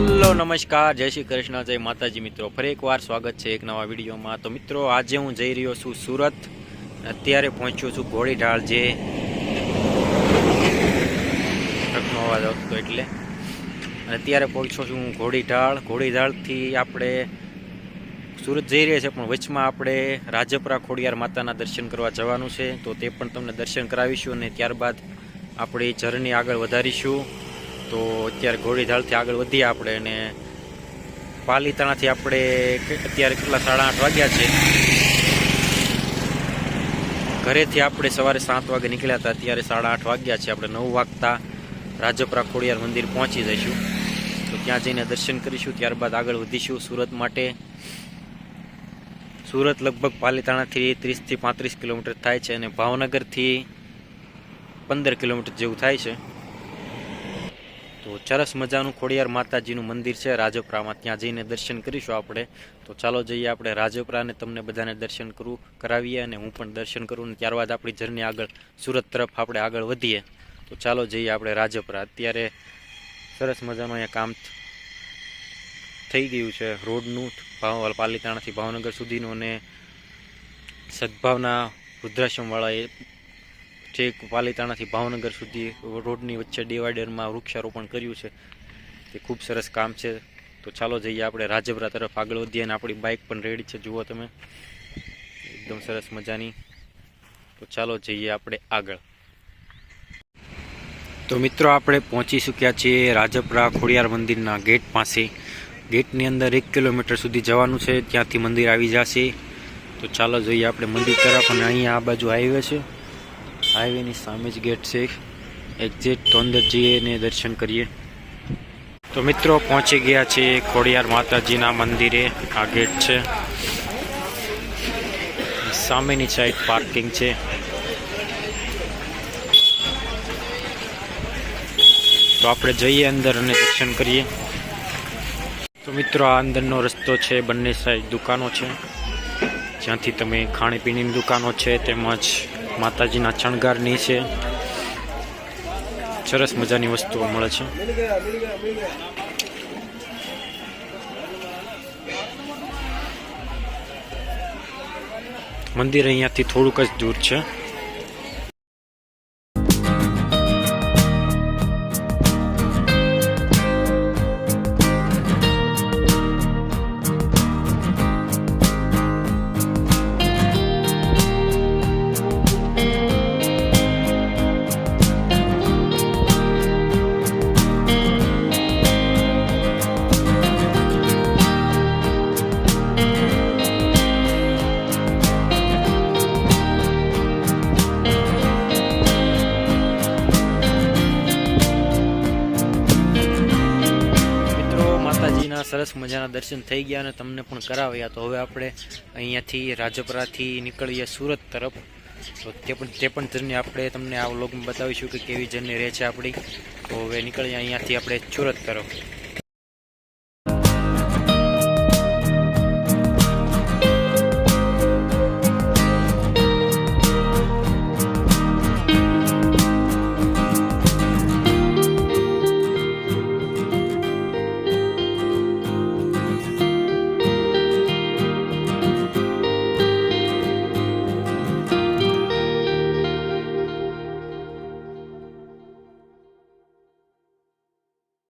Hello, નમસ્કાર, જય શ્રી કૃષ્ણ, જય માતાજી મિત્રો. ફરી એકવાર સ્વાગત છે એક નવા વિડીયોમાં. તો મિત્રો, આજે હું જઈ રહ્યો છું સુરત. અત્યારે પહોંચ્યો છું ઘોડીઢાળ જે ટ્રકનો અવાજ આવતો એટલે. અત્યારે પહોંચ્યો છું હું ઘોડીઢાળ ઘોડીઢાળથી આપણે સુરત જઈ રહ્યા છે, પણ વચમાં આપણે રાજપરા ખોડિયાર માતાના દર્શન કરવા જવાનું છે. તો તે પણ તમને દર્શન કરાવીશું અને ત્યારબાદ આપણી જર્ની આગળ વધારીશું. તો અત્યારે ઘોડીધાળથી આગળ વધીએ આપણે અને પાલીતાણાથી આપણે અત્યારે કેટલા સાડા આઠ વાગ્યા છે. ઘરેથી આપણે સવારે સાત વાગે નીકળ્યા હતા, અત્યારે સાડા આઠ વાગ્યા છે. આપણે નવ વાગતા રાજપરા ખોડિયાર મંદિર પહોંચી જઈશું. તો ત્યાં જઈને દર્શન કરીશું, ત્યારબાદ આગળ વધીશું સુરત માટે. સુરત લગભગ પાલીતાણાથી ત્રીસથી પાંત્રીસ કિલોમીટર થાય છે અને ભાવનગરથી પંદર કિલોમીટર જેવું થાય છે. તો સરસ મજાનું ખોડિયાર માતાજીનું મંદિર છે, રાજપરામાં. ત્યાં જઈને દર્શન કરીશું આપણે. તો ચાલો જઈએ આપણે રાજપરાને તમને બધાને દર્શન કરું, કરાવીએ અને હું પણ દર્શન કરું અને ત્યારબાદ આપણી જર્ની આગળ, સુરત તરફ આપણે આગળ વધીએ. તો ચાલો જઈએ આપણે રાજપરા. અત્યારે સરસ મજાનું અહીંયા કામ થઈ ગયું છે. રોડનું ભાવ પાલિતાણાથી ભાવનગર સુધીનું અને સદભાવના વૃદ્ધાશ્રમવાળા એ છેક પાલીતાણાથી ભાવનગર સુધી રોડની વચ્ચે ડિવાઈડરમાં વૃક્ષારોપણ કર્યું છે. તે ખૂબ સરસ કામ છે. તો ચાલો જઈએ આપણે રાજપરા તરફ. આગળ વધીએ અને આપણી બાઇક પણ રેડી છે. જુઓ તમે. એકદમ સરસ મજાની. તો ચાલો જઈએ આપણે આગળ. તો મિત્રો આપણે પહોંચી ચૂક્યા છીએ રાજપરા ખોડિયાર મંદિરના ગેટ પાસે. ગેટની અંદર એક કિલોમીટર સુધી જવાનું છે. ત્યાંથી મંદિર આવી જશે. તો ચાલો જોઈએ આપણે મંદિર તરફ અને અહીંયા આ બાજુ હાઈવે છે. હાઈવેની સામે જ ગેટ છે. એક્ઝેટ તો અંદર જઈએ ને દર્શન કરીએ. તો મિત્રો, પહોંચી ગયા છે ખોડિયાર માતાજીના મંદિરે. આ ગેટ છે. સામેની સાઈડ પાર્કિંગ છે. તો આપણે જઈએ અંદર અને દર્શન કરીએ. તો મિત્રો, આ અંદરનો રસ્તો છે, બંને સાઈડ દુકાનો છે. જ્યાંથી તમે ખાણીપીણીની દુકાનો છે, તેમજ માતાજીના શણગારની છે. સરસ મજાની વસ્તુઓ મળે છે. મંદિર અહીંયાથી થોડુંક જ દૂર છે. સરસ મજાના દર્શન થઈ ગયા અને તમને પણ કરાવ્યા. તો હવે આપણે અહીંયાથી રાજપરાથી નીકળીએ સુરત તરફ. તો તે પણ તે પણ જર્ની આપણે તમને આ વ્લોગમાં બતાવીશું કે કેવી જર્ની રહે છે આપણી. તો હવે નીકળીએ અહીંયાથી આપણે સુરત તરફ.